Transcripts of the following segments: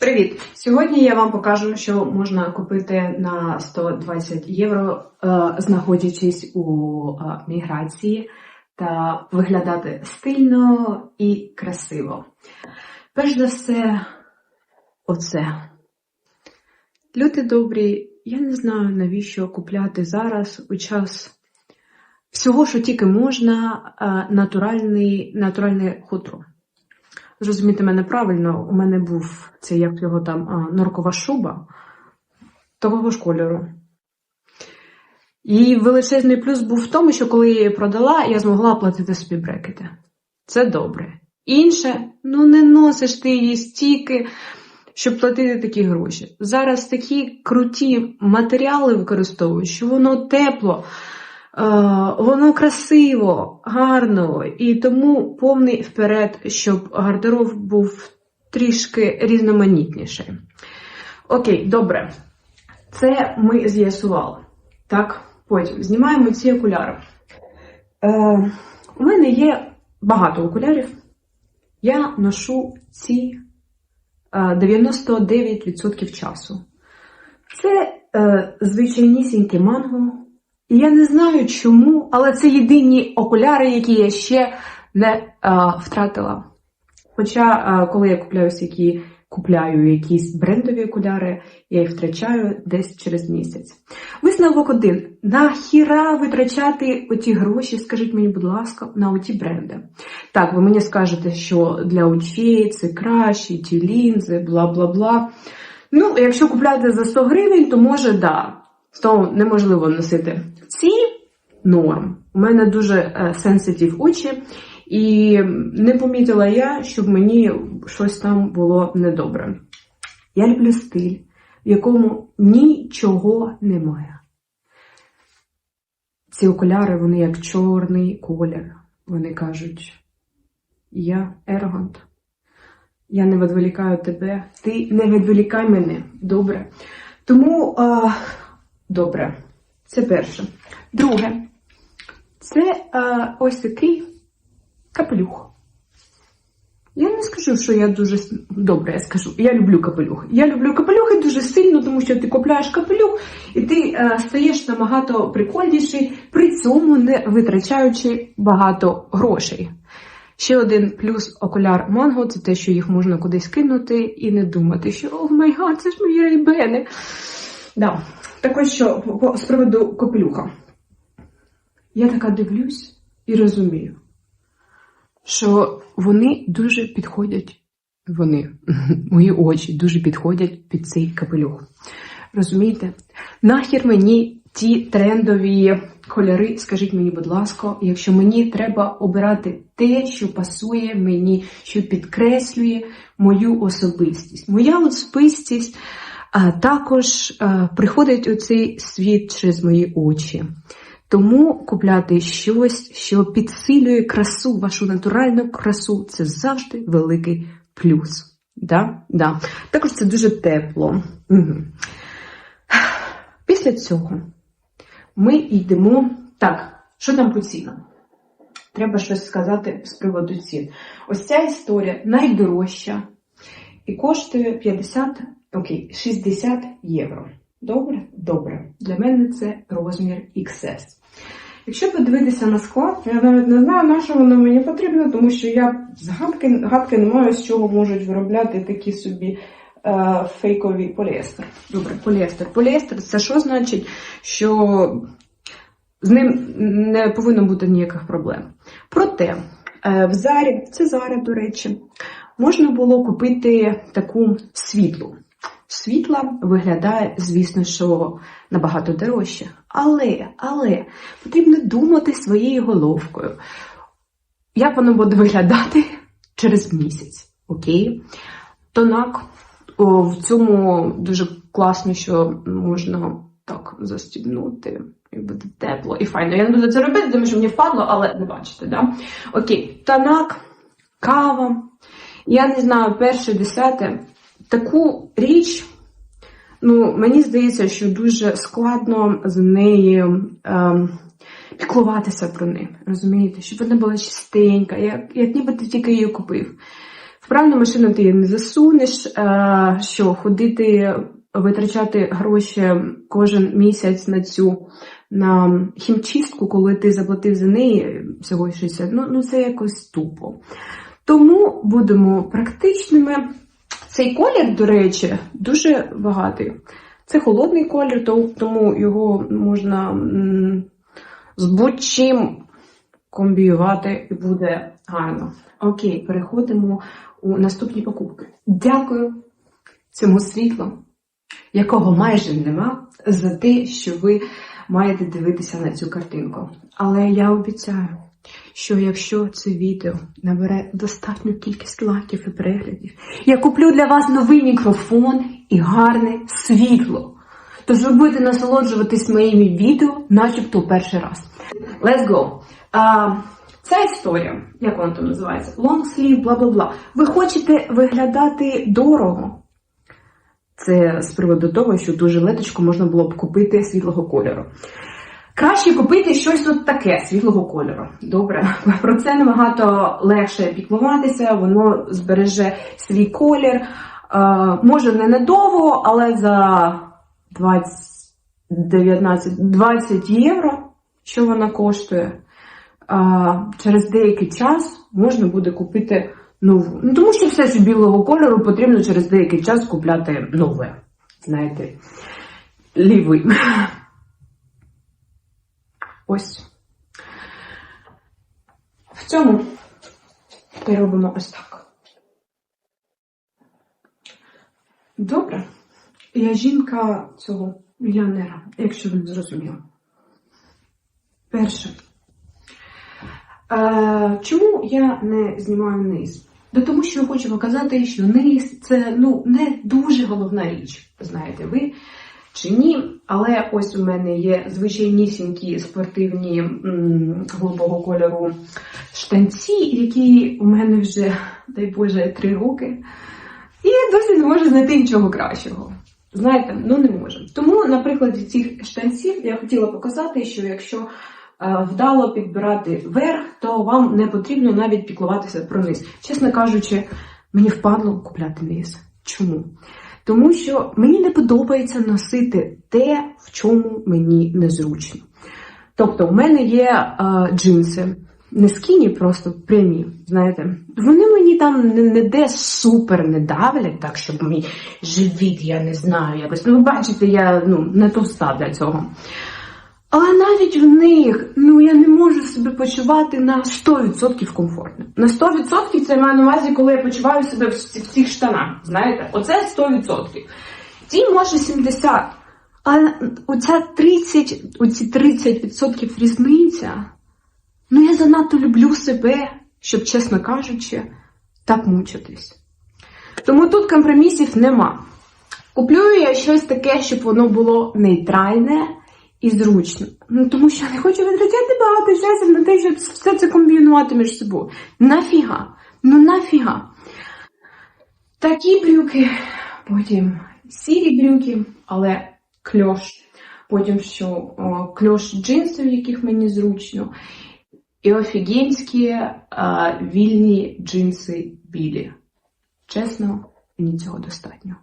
Привіт! Сьогодні я вам покажу, що можна купити на 120 євро, е, знаходячись у е, міграції та виглядати стильно і красиво. Перш за все, оце. Люди добрі, я не знаю, навіщо купляти зараз у час всього, що тільки можна, е, натуральне хутро. Зрозумійте мене правильно, у мене був це як його там а, норкова шуба того ж кольору. І величезний плюс був в тому, що коли я її продала, я змогла оплатити собі брекети. Це добре. Інше, ну не носиш ти її стільки, щоб платити такі гроші. Зараз такі круті матеріали використовують, що воно тепло. Е, Воно красиво, гарно, і тому повний вперед, щоб гардероб був трішки різноманітніший. Окей, добре. Це ми з'ясували. Так, потім знімаємо ці окуляри. Е, у мене є багато окулярів. Я ношу ці е, 99% часу. Це е, звичайнісіньке манго. І я не знаю чому, але це єдині окуляри, які я ще не е, втратила. Хоча, е, коли я купляю які купляю якісь брендові окуляри, я їх втрачаю десь через місяць. Висновок один: нахіра витрачати оті гроші, скажіть мені, будь ласка, на оті бренди. Так, ви мені скажете, що для очей це краще, ті лінзи, бла бла бла. Ну, якщо купляти за 100 гривень, то може да. То неможливо носити ці норм. У мене дуже сенситив очі, і не помітила я, щоб мені щось там було недобре. Я люблю стиль, в якому нічого немає. Ці окуляри, вони як чорний колір. Вони кажуть: я Ергант. Я не відволікаю тебе, ти не відволікай мене. Добре. Тому. А... Добре, це перше. Друге, це а, ось такий капелюх. Я не скажу, що я дуже добре, я скажу. Я люблю капелюх. Я люблю капелюхи дуже сильно, тому що ти купляєш капелюх і ти а, стаєш набагато прикольніший, при цьому не витрачаючи багато грошей. Ще один плюс окуляр Манго це те, що їх можна кудись кинути і не думати, що о май гад, це ж мої рейбени. Да. Так ось що з приводу капелюха. Я така дивлюсь і розумію, що вони дуже підходять, вони, мої очі дуже підходять під цей капелюх. Розумієте? Нахер мені ті трендові кольори, скажіть мені, будь ласка, якщо мені треба обирати те, що пасує мені, що підкреслює мою особистість. Моя особистість. Також приходить у цей світ через мої очі. Тому купляти щось, що підсилює красу, вашу натуральну красу, це завжди великий плюс. Да? Да. Також це дуже тепло. Угу. Після цього ми йдемо. Так, що там по цінам? Треба щось сказати з приводу цін. Ось ця історія найдорожча і коштує 50 Окей, 60 євро. Добре? Добре. Для мене це розмір XS. Якщо подивитися на склад, я навіть не знаю, на що воно мені потрібно, тому що я гадки, гадки не маю, з чого можуть виробляти такі собі е, фейкові поліестер. Добре, поліестер. Поліестер це що значить, що з ним не повинно бути ніяких проблем. Проте, е, в зарі, це зара, до речі, можна було купити таку світлу світла виглядає, звісно, що набагато дорожче. Але, але потрібно думати своєю головкою. Як воно буде виглядати через місяць? Окей? Тонак о, в цьому дуже класно, що можна так застібнути. І буде тепло і файно. Я не буду це робити, тому що мені впадло, але не бачите, да? Окей, тонак, кава. Я не знаю, перше, десяте. Таку річ, ну, мені здається, що дуже складно з нею ем, піклуватися про неї. Розумієте, щоб вона була чистенька, як як ніби ти тільки її купив. пральну машину ти її не засунеш, е, що ходити, витрачати гроші кожен місяць на цю на хімчистку, коли ти заплатив за неї всього 60, ну, ну це якось тупо. Тому будемо практичними. Цей колір, до речі, дуже багатий. Це холодний колір, тому його можна з будь-чим комбіювати і буде гарно. Окей, переходимо у наступні покупки. Дякую цьому світлу, якого майже нема, за те, що ви маєте дивитися на цю картинку. Але я обіцяю, що якщо це відео набере достатню кількість лайків і переглядів, я куплю для вас новий мікрофон і гарне світло. Тож ви будете насолоджуватись моїми відео, начебто перший раз. Let's go! А, ця історія, як вона там називається? Long sleeve, бла бла бла. Ви хочете виглядати дорого. Це з приводу того, що ту жилеточку можна було б купити світлого кольору. Краще купити щось от таке світлого кольору. Добре, про це набагато легше піклуватися, воно збереже свій колір. Е, може не надовго, але за 20, 19, 20 євро, що вона коштує, е, через деякий час можна буде купити нову. Ну, тому що все, що білого кольору, потрібно через деякий час купляти нове. Знаєте, лівий. Ось. В цьому ми робимо ось так. Добре. Я жінка цього мільйонера, якщо ви не зрозуміли. Перше. Е, чому я не знімаю низ? Да тому що я хочу показати, що низ це ну, не дуже головна річ. Знаєте ви чи ні? Але ось у мене є звичайнісінькі спортивні м, голубого кольору штанці, які у мене вже, дай Боже, три роки. І досі не можу знайти нічого кращого. Знаєте, ну не можу. Тому, на прикладі цих штанців я хотіла показати, що якщо е, вдало підбирати верх, то вам не потрібно навіть піклуватися про низ. Чесно кажучи, мені впадло купляти низ. Чому? Тому що мені не подобається носити те, в чому мені незручно. Тобто, в мене є е, джинси, не скіні, просто прямі. Знаєте, вони мені там не, не де супер не давлять, так щоб мій живіт, я не знаю, якось. Ну, ви бачите, я ну, не товста для цього. Але навіть в них ну я не можу себе почувати на 100% комфортно. На 100% це я маю на увазі, коли я почуваю себе в, цих штанах. Знаєте, оце 100%. Ті може 70%. А оця 30, оці 30% різниця. Ну я занадто люблю себе, щоб, чесно кажучи, так мучитись. Тому тут компромісів нема. Куплю я щось таке, щоб воно було нейтральне і зручно. Ну, тому що я не хочу витрачати багато часу на те, щоб все це комбінувати між собою. Нафіга? Ну нафіга? Такі брюки, потім сірі брюки, але кльош. Потім що о, кльош джинсів, яких мені зручно. І офігенські а, вільні джинси білі. Чесно, мені цього достатньо.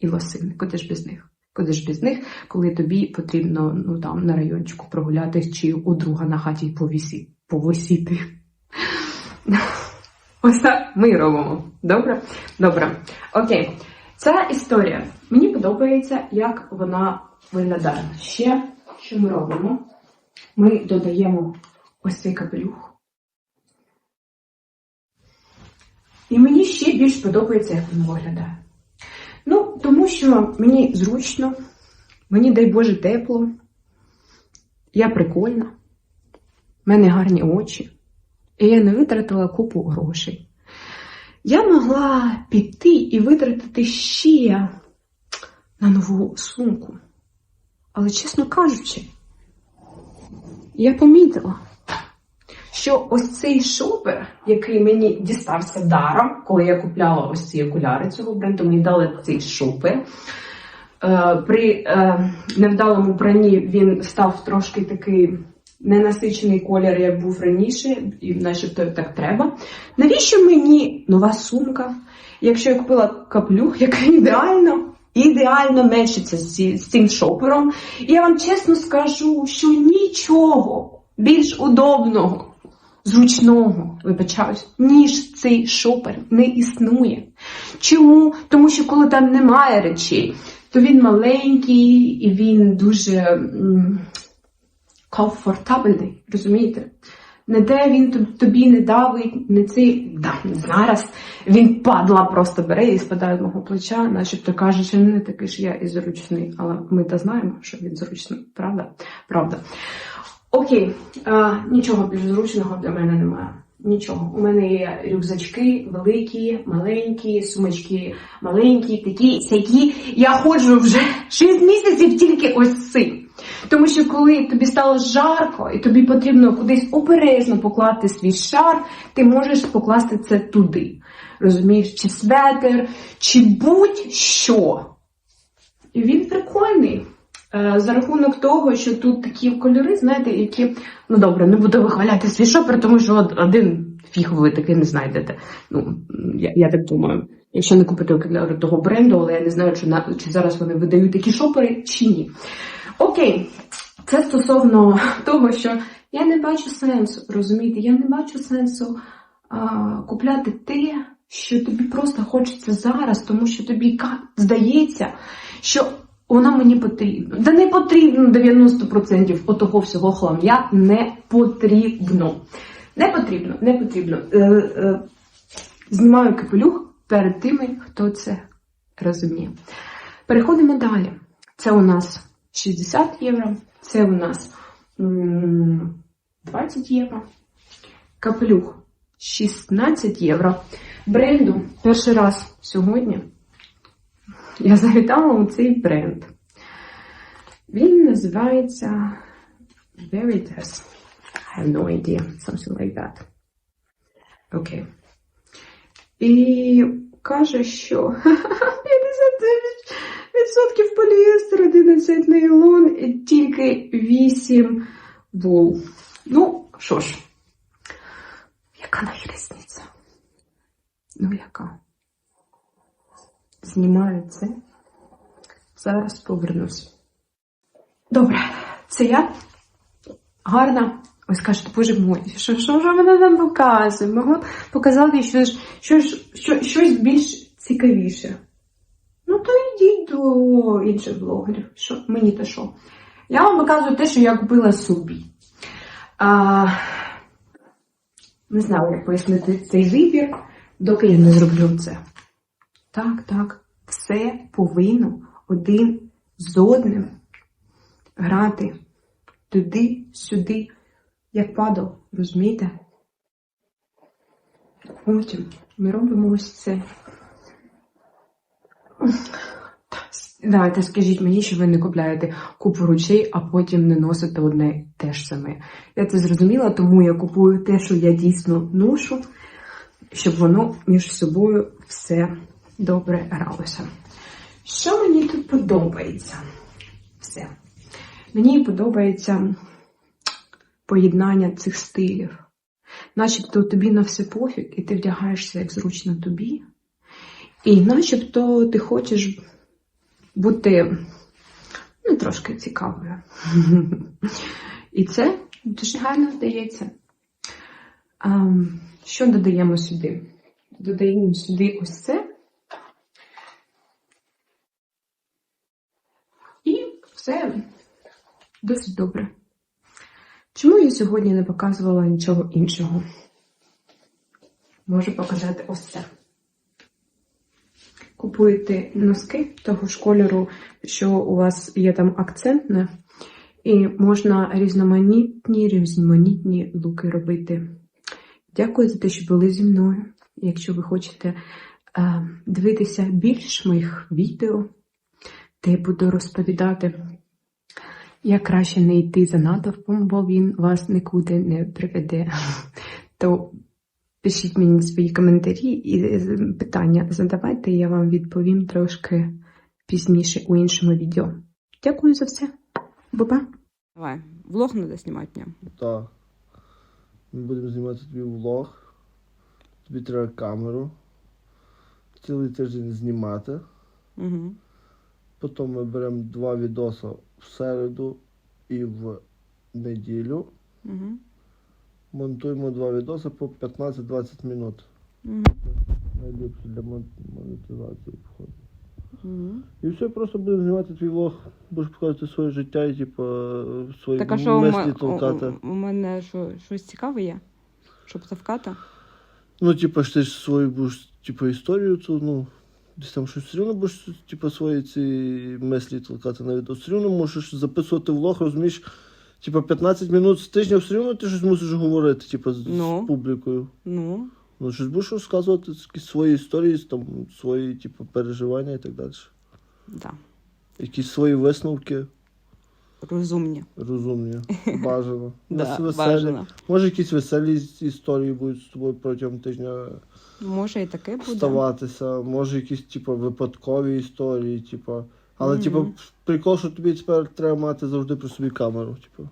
І лосини, куди ж без них? Куди ж без них, коли тобі потрібно ну, там, на райончику прогулятись чи у друга на хаті повісі, повисіти. Ось так ми робимо. Добре? Добре. Окей. Ця історія. Мені подобається, як вона виглядає. Ще що ми робимо? Ми додаємо ось цей капелюх. І мені ще більш подобається, як воно виглядає. Ну, тому що мені зручно, мені, дай Боже, тепло, я прикольна, в мене гарні очі, і я не витратила купу грошей. Я могла піти і витратити ще на нову сумку. Але, чесно кажучи, я помітила, що ось цей шопер, який мені дістався даром, коли я купляла ось ці окуляри цього бренду, мені дали цей шопер. Е, При е, невдалому пранні він став трошки такий ненасичений колір, як був раніше, і начебто так треба. Навіщо мені нова сумка? Якщо я купила каплюх, який ідеально, ідеально мечиться з, цим шопером, я вам чесно скажу, що нічого більш удобного, зручного, вибачаюсь, ніж цей шопер не існує. Чому? Тому що коли там немає речей, то він маленький і він дуже комфортабельний, розумієте? Не де він тобі не давить, не цей да, зараз він падла просто бере і спадає з мого плеча, начебто каже, що не такий ж я і зручний. Але ми та знаємо, що він зручний, правда? Правда. Окей, а, нічого більш зручного для мене немає. Нічого. У мене є рюкзачки великі, маленькі, сумочки маленькі, такі, сякі. Я ходжу вже 6 місяців тільки ось цим. Тому що коли тобі стало жарко і тобі потрібно кудись обережно покласти свій шар, ти можеш покласти це туди. Розумієш, чи светер, чи будь-що. І він прикольний. Е, За рахунок того, що тут такі кольори, знаєте, які. Ну добре, не буду вихваляти свій шопер, тому що один фіг ви таки не знайдете. Ну, я, я так думаю. Якщо не купити окуляри того бренду, але я не знаю, чи, на, чи зараз вони видають такі шопери, чи ні. Окей, це стосовно того, що я не бачу сенсу, розумієте, я не бачу сенсу а, купляти те, що тобі просто хочеться зараз, тому що тобі здається, що воно мені потрібно. Да не потрібно 90% отого всього хлам'я не потрібно. Не потрібно, не потрібно. Е, е, знімаю капелюх перед тими, хто це розуміє. Переходимо далі. Це у нас 60 євро, це у нас 20 євро. Капелюх 16 євро. Бренду перший раз сьогодні я завітала у цей бренд. Він називається Veritas. I have no idea. Something like that. Окей. І каже, що 59% поліестер, 11 нейлон, і тільки 8 вул. Ну, що ж, яка нахер різниця? Ну, яка? Знімаю це. Зараз повернусь. Добре, це я. Гарна. Ви скажете, боже мой, що, що ж вона нам показує? Могла показати щось, щось, що- щось більш цікавіше. Ну, то йдіть до інших блогерів. Що, мені то що? Я вам показую те, що я купила собі. А, не знаю, як пояснити цей вибір, доки я не зроблю це. Так, так, все повинно один з одним грати туди-сюди, як падав, розумієте? Потім ми робимо ось це. Давайте скажіть мені, що ви не купляєте купу речей, а потім не носите одне те ж саме. Я це зрозуміла, тому я купую те, що я дійсно ношу, щоб воно між собою все добре гралося. Що мені тут подобається? Все. Мені подобається поєднання цих стилів. Начебто тобі на все пофіг, і ти вдягаєшся як зручно тобі. І начебто ти хочеш бути ну, трошки цікавою. І це дуже гарно здається. Що додаємо сюди? Додаємо сюди ось це. І все досить добре. Чому я сьогодні не показувала нічого іншого? Можу показати ось це. Купуєте носки того ж кольору, що у вас є там акцентне, і можна різноманітні, різноманітні луки робити. Дякую за те, що були зі мною. Якщо ви хочете е, дивитися більш моїх відео, я буду розповідати, як краще не йти за натовпом, бо він вас нікуди не приведе, то пишіть мені свої коментарі і е, питання задавайте, я вам відповім трошки пізніше у іншому відео. Дякую за все. Баба! Давай, влог треба знімати днем. Так. Ми будемо знімати тобі влог. Тобі треба камеру. Цілий тиждень знімати. Угу. Потім ми беремо два відоси в середу і в неділю. Угу. Монтуємо два відоси по 15-20 минут. Угу. Найліпше для монетизації входить. Угу. І все, просто будемо знімати твій влог, будеш показувати своє життя і типу, свої Так а що у, мислі ме- толкати. у, у мене що, щось цікаве є? Щоб завкати? Ну, типу, ж ти ж свою будеш, типу, історію цю, ну, десь там щось все одно будеш, типу, свої ці мислі толкати навіть. Все одно можеш записувати влог, розумієш, типу, 15 минут з тижня все одно ти щось мусиш говорити, типу, з, Ну. з публікою. Ну, Ну, щось будеш розказувати якісь свої історії, там, свої, типу, переживання і так далі. да. Якісь свої висновки Розумні. розумні, бажано. Да, веселі. бажано. Може, якісь веселі історії будуть з тобою протягом тижня Може і таке буде. ставатися, може якісь, типу, випадкові історії, типу. Але, Мгм. типу, прикол, що тобі тепер треба мати завжди при собі камеру. Типу.